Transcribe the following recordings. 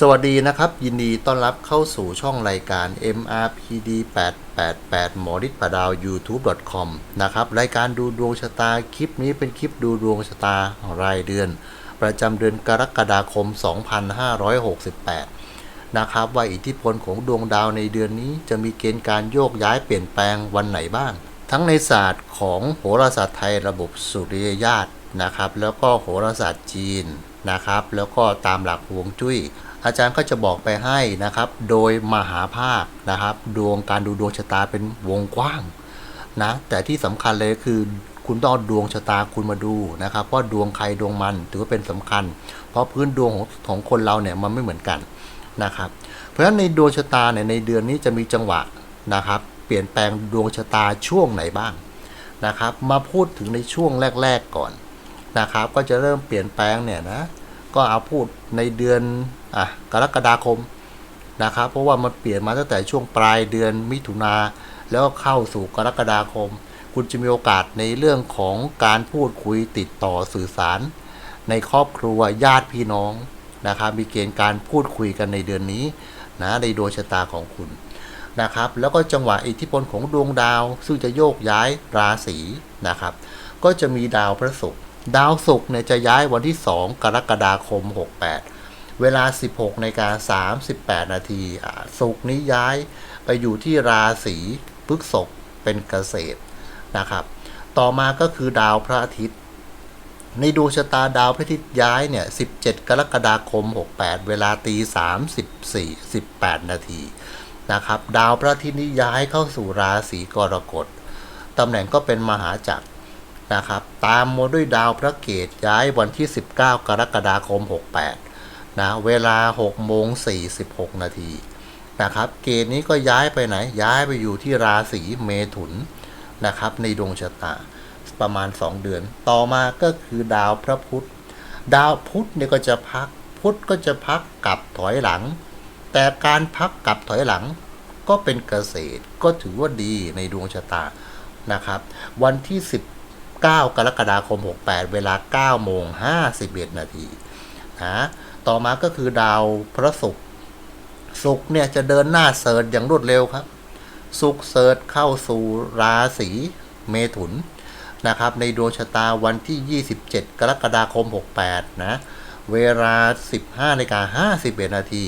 สวัสดีนะครับ ยินดีต้อนรับเข้าสู่ช่องรายการ MRPD 888หมอฤทธิ์ประดาว youtube.com นะครับ รายการดูดวงชะตา คลิปนี้เป็นคลิปดูดวงชะตารายเดือน ประจำเดือนกรกฎาคม 2568 นะครับว่าอิทธิพลของดวงดาวในเดือนนี้จะมีเกณฑ์การโยกย้ายเปลี่ยนแปลงวันไหนบ้าง ทั้งในศาสตร์ของโหราศาสตร์ไทยระบบสุริยญาตนะครับ แล้วก็โหราศาสตร์จีนนะครับ แล้วก็ตามหลักฮวงจุ้ย อาจารย์ก็จะบอกไปให้นะครับ โดยมหาภาคนะครับ ดวงการดูดวงชะตาเป็นวงกว้างนะแต่ที่สำคัญเลยคือคุณต้องเอาดวงชะตาคุณมาดูนะครับเพราะดวงใครดวงมันถือว่าเป็นสำคัญ เพราะพื้นดวงของของคนเราเนี่ยมันไม่เหมือนกันนะครับ เพราะฉะนั้นในดวงชะตาเนี่ยในเดือนนี้จะมีจังหวะนะครับ เปลี่ยนแปลงดวงชะตาช่วงไหนบ้างนะครับ มาพูดถึงในช่วงแรก ๆก่อนนะครับ ก็จะเริ่มเปลี่ยนแปลงเนี่ยนะ ก็เอาพูดในเดือนอะกรกฎาคมนะครับเพราะว่ามันเปลี่ยนมาตั้งแต่ช่วงปลายเดือนมิถุนาแล้วก็เข้าสู่กรกฎาคม คุณจะมีโอกาสในเรื่องของการพูดคุยติดต่อสื่อสาร ในครอบครัวญาติพี่น้องนะครับมีเกณฑ์การพูดคุยกันในเดือนนี้นะในดวงชะตาของคุณนะครับแล้วก็จังหวะอิทธิพลของดวงดาว ซึ่งจะโยกย้ายราศีนะครับ ก็จะมีดาวพระศุกร์ ดาวศุกร์เนี่ยจะย้ายวันที่ 2 กรกฎาคม 68 เวลา 16นาฬิกา38 นาทีศุกร์นี้ย้ายไปอยู่ที่ราศีพฤษภเป็นเกษตรนะครับ ต่อมาก็คือดาวพระอาทิตย์ ในดวงชะตาดาวพระอาทิตย์ย้ายเนี่ย 17 กรกฎาคม 68 เวลาตี 34 18 นาทีนะครับ ดาวพระอาทิตย์นี้ย้ายเข้าสู่ราศีกรกฎตำแหน่งก็เป็นมหาจักร นะครับ ตามมาด้วยดาวพระเกตย้ายวันที่ 19 กรกฎาคม 68 นะ เวลา6โมง46 นาทีนะครับ เกตนี้ก็ย้ายไปไหน ย้ายไปอยู่ที่ราศีเมถุนนะครับ ในดวงชะตาประมาณ 2 เดือน ต่อมาก็คือดาวพระพุธ ดาวพุธเนี่ยก็จะพัก พุธก็จะพักกลับถอยหลัง แต่การพักกลับถอยหลังก็เป็นเกษตร ก็ถือว่าดีในดวงชะตานะครับ วันที่ 9 กรกฎาคม 68 เวลา 9 โมง 51 นาทีนะต่อมาก็คือดาวพระศุกร์ศุกร์เนี่ยจะเดินหน้าเสิร์ชอย่างรวดเร็วครับศุกร์เสิร์ชเข้าสู่ราศีเมถุนนะครับในดวงชะตาวันที่ 27 กรกฎาคม 68 นะ เวลา 15นาฬิกา51 นาที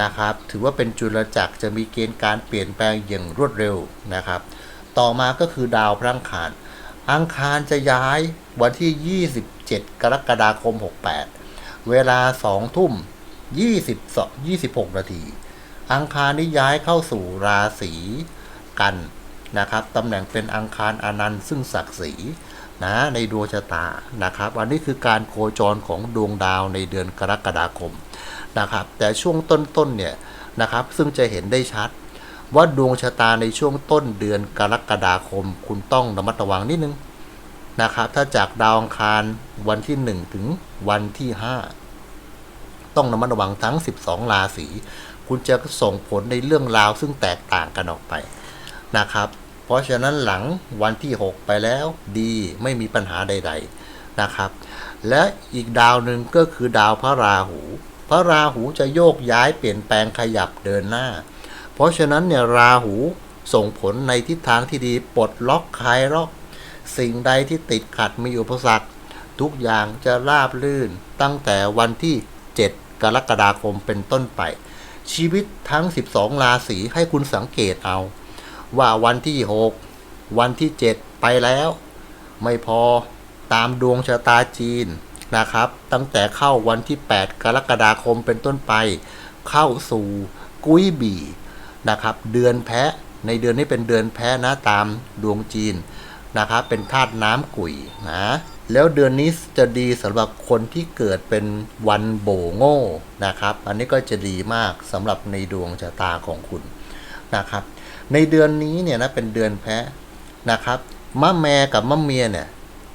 นะครับ ถือว่าเป็นจุลจักรจะมีเกณฑ์การเปลี่ยนแปลงอย่างรวดเร็วนะครับ ต่อมาก็คือดาวพระอังคาร อังคารจะย้ายวันที่ 27 กรกฎาคม 68 เวลา 2 ทุ่ม22 26 นาที อังคารนี้ย้ายเข้าสู่ราศีกันนะครับตำแหน่งเป็นอังคารอนันต์ซึ่งศักดิ์ศรีนะในดวงชะตานะครับ อันนี้คือการโคจรของดวงดาวในเดือนกรกฎาคมนะครับ แต่ช่วงต้นๆเนี่ยนะครับ ซึ่งจะเห็นได้ชัด ว่าดวงชะตาในช่วงต้นเดือนกรกฎาคม คุณต้องระมัดระวังนิดนึงนะครับ ถ้าจากดาวอังคารวันที่ 1 ถึงวันที่ 5 ต้องระมัดระวังทั้ง 12 ราศีคุณจะส่งผลในเรื่องราวซึ่งแตกต่างกันออกไปนะครับ เพราะฉะนั้นหลังวันที่ 6 ไปแล้วดีไม่มีปัญหาใด ๆนะครับ และอีกดาวหนึ่งก็คือดาวพระราหู พระราหูจะโยกย้ายเปลี่ยนแปลงขยับเดินหน้า เพราะฉะนั้นเนี่ยราหูส่งผลในทิศทางที่ดีปลดล็อกคลายล็อก สิ่งใดที่ติดขัดมีอุปสรรค ทุกอย่างจะราบลื่นตั้งแต่วันที่ 7 กรกฎาคมเป็นต้นไป ชีวิตทั้ง 12 ราศีให้คุณสังเกตเอา ว่าวันที่ 6 วันที่ 7 ไปแล้ว ไม่พอตามดวงชะตาจีนนะครับ ตั้งแต่เข้าวันที่ 8 กรกฎาคมเป็นต้นไป เข้าสู่กุ้ยบี นะครับ เดือนแพะในเดือนนี้เป็นเดือนแพะนะตามดวงจีนนะครับ เป็นธาตุน้ำกุยนะ แล้วเดือนนี้จะดีสำหรับคนที่เกิดเป็นวันโบโง่นะครับ อันนี้ก็จะดีมากสำหรับในดวงชะตาของคุณนะครับ ในเดือนนี้เนี่ยนะเป็นเดือนแพะนะครับมะแม่กับมะเมียเนี่ย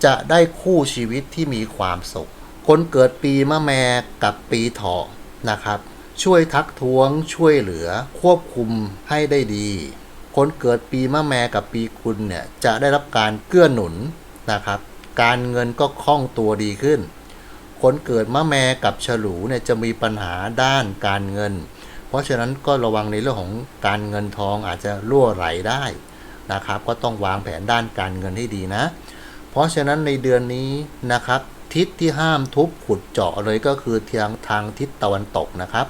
จะได้คู่ชีวิตที่มีความสุข คนเกิดปีมะแม่กับปีเถาะนะครับ ช่วยทักท้วง ช่วยเหลือ ควบคุมให้ได้ดี คนเกิดปีมะแมกับปีกุลเนี่ยจะได้รับการเกื้อหนุนนะครับ การเงินก็คล่องตัวดีขึ้น คนเกิดมะแมกับฉลูเนี่ยจะมีปัญหาด้านการเงิน เพราะฉะนั้นก็ระวังในเรื่องของการเงินทองอาจจะรั่วไหลได้นะครับ ก็ต้องวางแผนด้านการเงินให้ดีนะ เพราะฉะนั้นในเดือนนี้นะครับทิศที่ห้ามทุบขุดเจาะเลยก็คือทางทางทิศตะวันตกนะครับ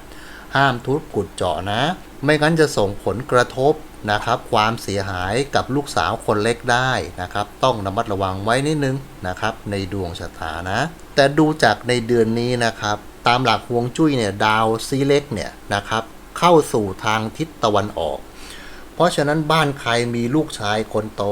ห้ามทุบขุดเจาะนะ ไม่งั้นจะส่งผลกระทบนะครับ ความเสียหายกับลูกสาวคนเล็กได้นะครับ ต้องระมัดระวังไว้นิดนึงนะครับ ในดวงชะตานะ แต่ดูจากในเดือนนี้นะครับ ตามหลักฮวงจุ้ยเนี่ยดาวซีเล็กเนี่ยนะครับ เข้าสู่ทางทิศตะวันออก เพราะฉะนั้นบ้านใครมีลูกชายคนโต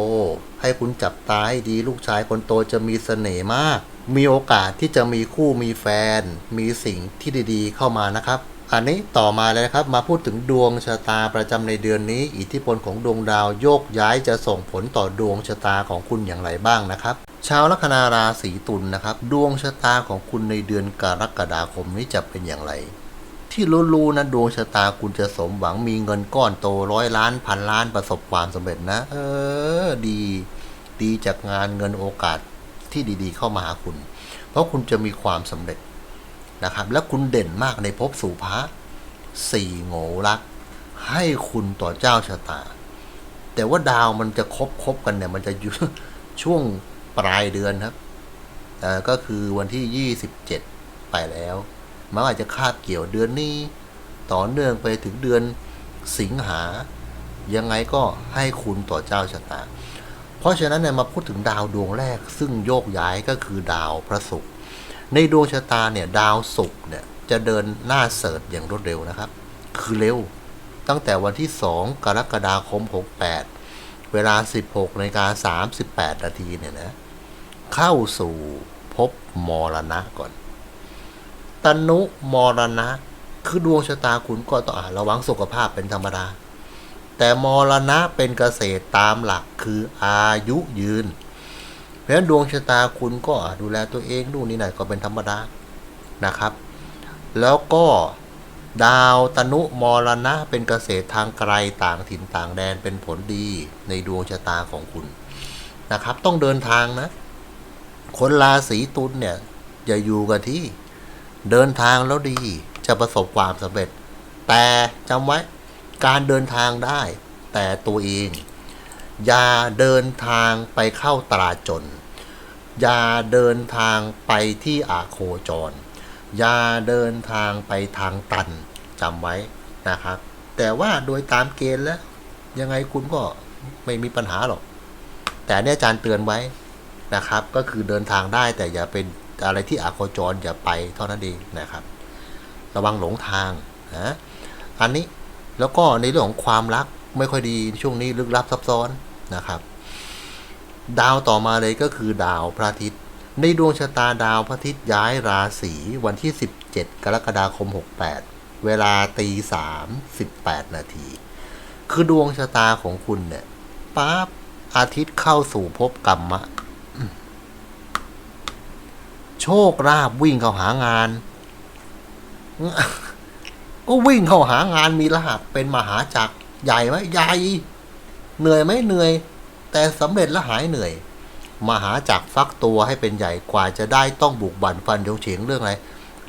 ให้คุณจับตาให้ดีลูกชายคนโตจะมีเสน่ห์มาก มีโอกาสที่จะมีคู่มีแฟน มีสิ่งที่ดีๆ เข้ามานะครับ อันนี้ต่อมาเลยนะครับมาพูดถึงดวงชะตาประจำในเดือนนี้ อิทธิพลของดวงดาวโยกย้ายจะส่งผลต่อดวงชะตาของคุณอย่างไรบ้างนะครับชาวลัคนาราศีตุลนะครับ ดวงชะตาของคุณในเดือนกรกฎาคมนี้จะเป็นอย่างไร ที่รู้ๆนะดวงชะตาคุณจะสมหวังมีเงินก้อนโตร้อยล้านพันล้านประสบความสำเร็จนะ เออดี ดีจากงานเงินโอกาสที่ดีๆ เข้ามาหาคุณ เพราะคุณจะมีความสำเร็จ นะครับ และคุณเด่นมากในภพสู่พระสี่โง่รัก ให้คุณต่อเจ้าชะตา แต่ว่าดาวมันจะครบครบกันเนี่ย มันจะอยู่ช่วงปลายเดือนครับก็คือวันที่ 27 ไปแล้วมันอาจจะคาบเกี่ยวเดือนนี้ ต่อเนื่องไปถึงเดือนสิงหา ยังไงก็ให้คุณต่อเจ้าชะตา เพราะฉะนั้นเนี่ยมาพูดถึงดาวดวงแรกซึ่งโยกย้ายก็คือดาวพระศุกร์ ในดวงชะตาเนี่ยดาวศุกร์เนี่ยจะเดินหน้าเสริฐอย่างรวดเร็วนะครับ คือเร็ว ตั้งแต่วันที่ 2 กรกฎาคม 68 เวลา 16นาฬิกา38 นาทีเนี่ยนะเข้าสู่ภพมรณะก่อน ตนุมรณะ คือดวงชะตาคุณก็ต้องอาระวังสุขภาพเป็นธรรมดา แต่มรณะเป็นเกษตรตามหลักคืออายุยืน เพราะฉะนั้นดวงชะตาคุณก็ดูแลตัวเองดูนนี่หน่อยก็เป็นธรรมดานะครับ แล้วก็ดาวตนุมรณะเป็นเกษตรทางไกลต่างถิ่นต่างแดนเป็นผลดีในดวงชะตาของคุณนะครับ ต้องเดินทางนะ คนราศีตุลเนี่ยอย่าอยู่กับที่เดินทางแล้วดีจะประสบความสำเร็จ แต่จำไว้การเดินทางได้ แต่ตัวเอง อย่าเดินทางไปเข้าตราจน อย่าเดินทางไปที่อาโคจร อย่าเดินทางไปทางตันจำไว้นะครับ แต่ว่าโดยตามเกณฑ์แล้ว ยังไงคุณก็ไม่มีปัญหาหรอก แต่เนี่ยอาจารย์เตือนไว้นะครับ ก็คือเดินทางได้แต่อย่าเป็นอะไรที่อาโคจรอย่าไปเท่านั้นเองนะครับ ระวังหลงทางนะอันนี้แล้วก็ในเรื่องของความรัก ไม่ค่อยดีช่วงนี้ลึกลับซับซ้อนนะครับ ดาวต่อมาเลยก็คือดาวพระอาทิตย์ ในดวงชะตาดาวพระอาทิตย์ย้ายราศีวันที่ 17 กรกฎาคม 68 เวลาตีสามสิบแปดนาที คือดวงชะตาของคุณเนี่ยปั๊บอาทิตย์เข้าสู่ภพกรรมะ โชคลาภวิ่งเข้าหางาน ก็วิ่งเข้าหางานมีลาภเป็นมหาจักร ใหญ่ไหมใหญ่เหนื่อยไหมเหนื่อย แต่สำเร็จแล้วหายเหนื่อย มหาจักฟักตัวให้เป็นใหญ่กว่าจะได้ต้องบุกบั่นฟันเฉียวเฉียงเรื่องอะไร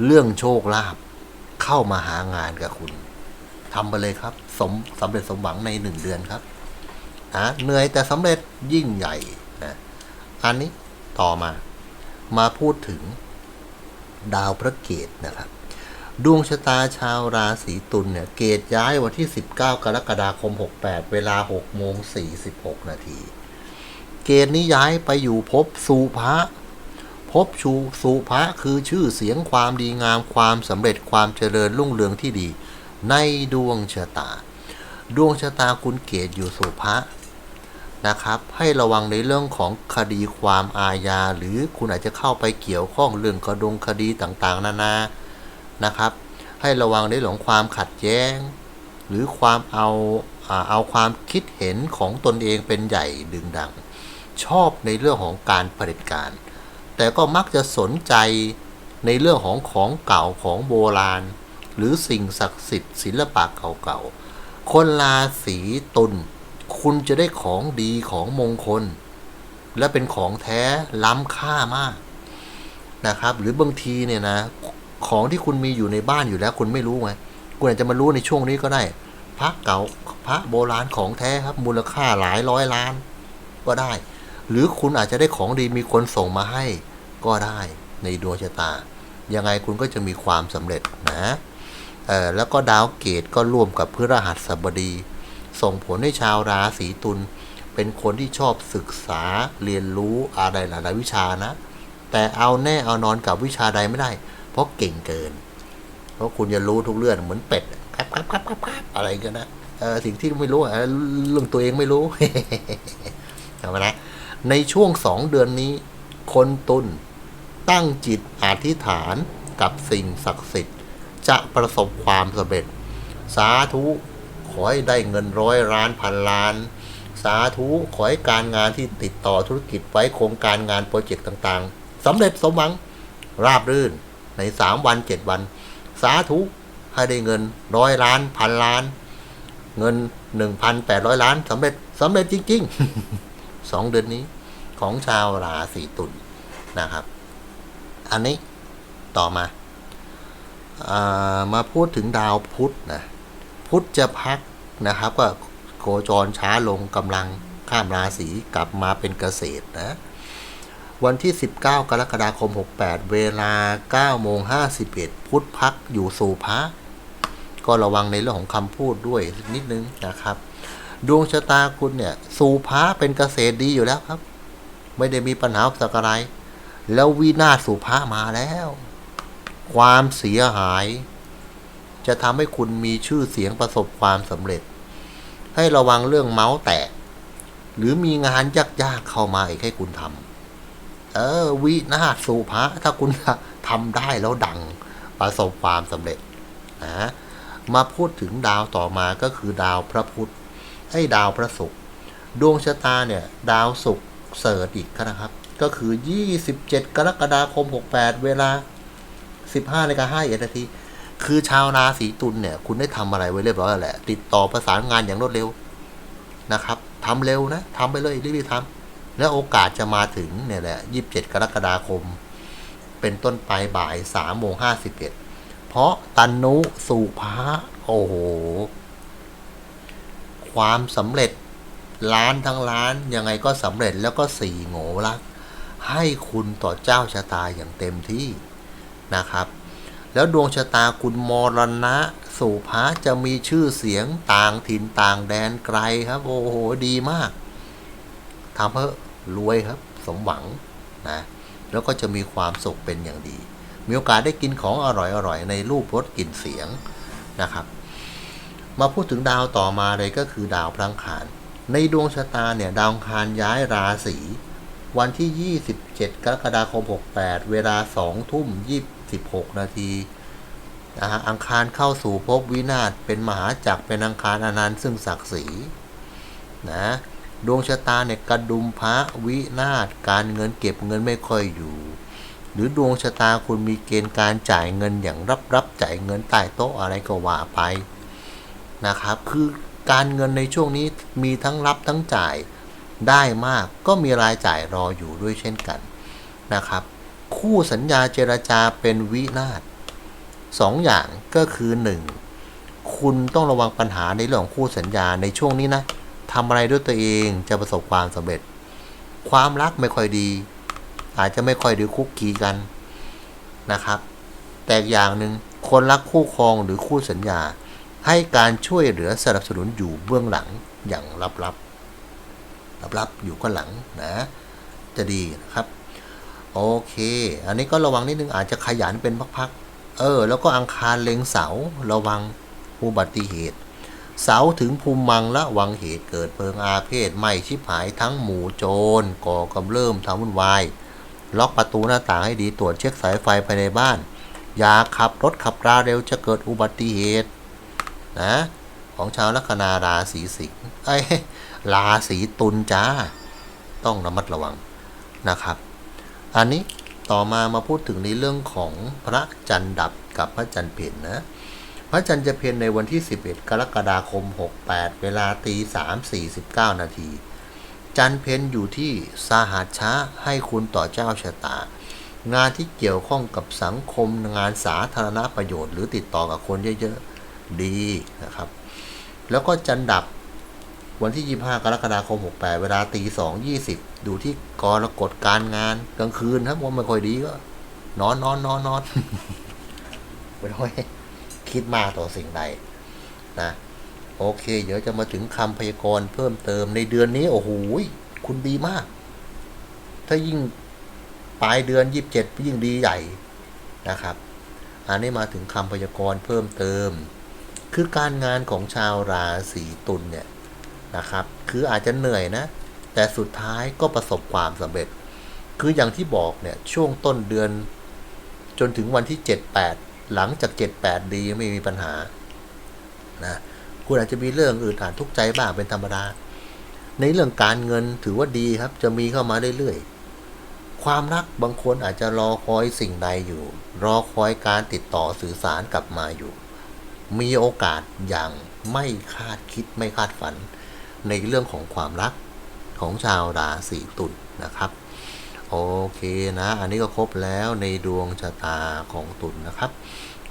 เรื่องโชคลาภเข้ามาหางานกับคุณทำไปเลยครับ สมสำเร็จสมหวังในหนึ่งเดือนครับนะเหนื่อยแต่สำเร็จยิ่งใหญ่นะอันนี้ต่อมามาพูดถึงดาวพระเกตนะครับ ดวงชะตาชาวราศีตุลเนี่ยเกตย้ายวันที่ 19 กรกฎาคม 68 เวลา6โมง46 นาที เกตนี้ย้ายไปอยู่ภพสุภะภพชูสุภะคือชื่อเสียงความดีงามความสำเร็จความเจริญรุ่งเรืองที่ดี ในดวงชะตา ดวงชะตาคุณเกตอยู่สุภะนะครับให้ระวังในเรื่องของคดีความอาญา หรือคุณอาจจะเข้าไปเกี่ยวข้องเรื่องกระดงคดีต่างๆ นานาน นะครับ ให้ระวังในเรื่องความขัดแย้ง หรือความเอาเอาความคิดเห็นของตนเองเป็นใหญ่ดึงดัง ชอบในเรื่องของการผด็จการ แต่ก็มักจะสนใจในเรื่องของของเก่าของโบราณ หรือสิ่งศักดิ์สิทธิ์ศิลปะเก่าๆ คนราศีตุลคุณจะได้ของดีของมงคล และเป็นของแท้ล้ำค่ามากนะครับ หรือบางทีเนี่ยนะ ของที่คุณมีอยู่ในบ้านอยู่แล้ว คุณไม่รู้ไงคุณอาจจะมารู้ในช่วงนี้ก็ได้ พระเก่าพระโบราณของแท้ครับ มูลค่าหลายร้อยล้าน ก็ได้ หรือคุณอาจจะได้ของดีมีคนส่งมาให้ ก็ได้ในดวงชะตา ยังไงคุณก็จะมีความสำเร็จนะเออแล้วก็ดาวเกตก็ร่วมกับพฤหัสบดี ส่งผลให้ชาวราศีตุลเป็นคนที่ชอบศึกษาเรียนรู้อะไรหลายๆวิชานะ แต่เอาแน่เอานอนกับวิชาใดไม่ได้ เพราะเก่งเกิน เพราะคุณจะรู้ทุกเรื่องเหมือนเป็ดครับครับครับครับครับอะไรกันนะเออสิ่งที่ไม่รู้อะเรื่องตัวเองไม่รู้เอามานะในช่วงสองเดือนนี้ คนตุนตั้งจิตอธิษฐานกับสิ่งศักดิ์สิทธิ์ จะประสบความสำเร็จ สาธุขอให้ได้เงินร้อยล้านพันล้าน สาธุขอให้การงานที่ติดต่อธุรกิจไว้โครงการงานโปรเจกต์ต่างๆสำเร็จสมหวังราบรื่น ในสามวันเจ็ดวัน สาธุให้ได้เงินร้อยล้านพันล้าน เงินหนึ่งพันแปดร้อยล้านสำเร็จสำเร็จจริงๆสองเดือนนี้ของชาวราศีตุลนะครับ อันนี้ต่อมาอามาพูดถึงดาวพุธนะพุธจะพักนะครับ ก็โคจรช้าลงกำลังข้ามราศีกลับมาเป็นเกษตรนะ วันที่ 19 กรกฎาคม 68 เวลา9โมง51 พุทธพักอยู่สู่พระก็ระวังในเรื่องของคำพูดด้วยนิดนึงนะครับ ดวงชะตาคุณเนี่ย สู่พระเป็นเกษตรดีอยู่แล้วครับ ไม่ได้มีปัญหาสักอะไร แล้ววินาศสู่พระมาแล้ว ความเสียหาย จะทำให้คุณมีชื่อเสียงประสบความสำเร็จ ให้ระวังเรื่องเมาส์แตก หรือมีงานยากๆเข้ามาอีกให้คุณทำ เออ วินาศสู่พระ ถ้าคุณทำได้แล้วดัง ประสบความสำเร็จนะมาพูดถึงดาวต่อมาก็คือดาวพระพุธให้ดาวพระศุกร์ดวงชะตาเนี่ย ดาวศุกร์เสริฐอีกนะครับ ก็คือ 27 กรกฎาคม 68 เวลา 15นาฬิกา5นาที คือชาวราศีตุลเนี่ย คุณได้ทำอะไรไว้เรียบร้อยแล้วแหละ ติดต่อประสานงานอย่างรวดเร็วนะครับทำเร็วนะทำไปเลยรีบๆทำ แล้วโอกาสจะมาถึงเนี่ยแหละ 27 กรกฎาคม เป็นต้นไปบ่าย3โมง51 เพราะตันนุสู่พระโอ้โห ความสำเร็จล้านทั้งล้าน ยังไงก็สำเร็จแล้วก็สี่โง่ละให้คุณต่อเจ้าชะตาอย่างเต็มที่นะครับ แล้วดวงชะตาคุณมรณะสู่พระจะมีชื่อเสียงต่างถิ่นต่างแดนไกลครับ โอ้โห ดีมากทำเพื่อ รวยครับ สมหวังนะแล้วก็จะมีความสุขเป็นอย่างดี มีโอกาสได้กินของอร่อยๆ ในรูปรสกลิ่นเสียงนะครับ มาพูดถึงดาวต่อมาเลยก็คือดาวพลังคาร ในดวงชะตาเนี่ยดาวคารย้ายราศีวันที่ 27 กรกฎาคม 68 เวลา 2 ทุ่ม 26 นาทีนะฮะอังคารเข้าสู่ภพวินาศเป็นมหาจักรเป็นอังคารอนันต์ซึ่งศักดิ์ศรีนะ ดวงชะตาเนี่ยกระดุมพระวินาศการเงินเก็บเงินไม่ค่อยอยู่ หรือดวงชะตาคุณมีเกณฑ์การจ่ายเงินอย่างรับรับจ่ายเงินใต้โต๊ะอะไรก็ว่าไปนะครับ คือการเงินในช่วงนี้มีทั้งรับทั้งจ่ายได้มากก็มีรายจ่ายรออยู่ด้วยเช่นกันนะครับ คู่สัญญาเจรจาเป็นวินาศสองอย่างก็คือหนึ่งคุณต้องระวังปัญหาในเรื่องของคู่สัญญาในช่วงนี้นะ ทำอะไรด้วยตัวเองจะประสบความสำเร็จ ความรักไม่ค่อยดี อาจจะไม่ค่อยดีคุกคีกันนะครับ แต่อย่างหนึ่งคนรักคู่ครองหรือคู่สัญญา ให้การช่วยเหลือสนับสนุนอยู่เบื้องหลังอย่างลับๆลับๆอยู่ข้างหลังนะ จะดีนะครับโอเค อันนี้ก็ระวังนิดนึงอาจจะขยันเป็นพักๆ เออ แล้วก็อังคารเล็งเสา ระวังอุบัติเหตุ เสาถึงภูมิมังละวังเหตุเกิดเพลิงอาเพศไหม้ชิบหายทั้งหมู่โจรก่อกำเริ่มทำวุ่นวาย ล็อกประตูหน้าต่างให้ดีตรวจเช็คสายไฟภายในบ้าน อย่าขับรถขับราเร็วจะเกิดอุบัติเหตุนะของชาวลัคนาราศีสิงห์ไอ้ราศีตุลจ้า ต้องระมัดระวังนะครับ อันนี้ต่อมามาพูดถึงในเรื่องของพระจันทร์ดับกับพระจันทร์เพ็ญนะ พระจันทร์จะเพ็ญในวันที่ 11 กรกฎาคม 68 เวลาตี3 49 นาที จันทร์เพ็ญอยู่ที่สาหัสช้าให้คุณต่อเจ้าชะตา งานที่เกี่ยวข้องกับสังคมงานสาธารณประโยชน์ หรือติดต่อกับคนเยอะๆ ดีนะครับ แล้วก็จันดับวันที่ 25 กรกฎาคม 68 เวลาตี2 20 ดูที่กรกฎการงานกลางคืนถ้ามันไม่ค่อยดีก็ นอนนอนนอนนอนไม่ต้องให้ คิดมากต่อสิ่งใดนะโอเค เดี๋ยวจะมาถึงคำพยากรณ์เพิ่มเติมในเดือนนี้ โอ้โหคุณดีมาก ถ้ายิ่งปลายเดือนยี่สิบเจ็ดยิ่งดีใหญ่นะครับ อันนี้มาถึงคำพยากรณ์เพิ่มเติม คือการงานของชาวราศีตุลเนี่ยนะครับ คืออาจจะเหนื่อยนะ แต่สุดท้ายก็ประสบความสำเร็จ คืออย่างที่บอกเนี่ยช่วงต้นเดือนจนถึงวันที่ 7-8 หลังจาก 7-8 ดีไม่มีปัญหานะคุณอาจจะมีเรื่องอื่นอานทุกข์ใจบ้างเป็นธรรมดา ในเรื่องการเงินถือว่าดีครับ จะมีเข้ามาเรื่อยๆ ความรักบางคนอาจจะรอคอยสิ่งใดอยู่ รอคอยการติดต่อสื่อสารกลับมาอยู่ มีโอกาสอย่างไม่คาดคิดไม่คาดฝัน ในเรื่องของความรักของชาวราศีตุลนะครับ โอเคนะ อันนี้ก็ครบแล้วในดวงชะตาของตุลนนะครับ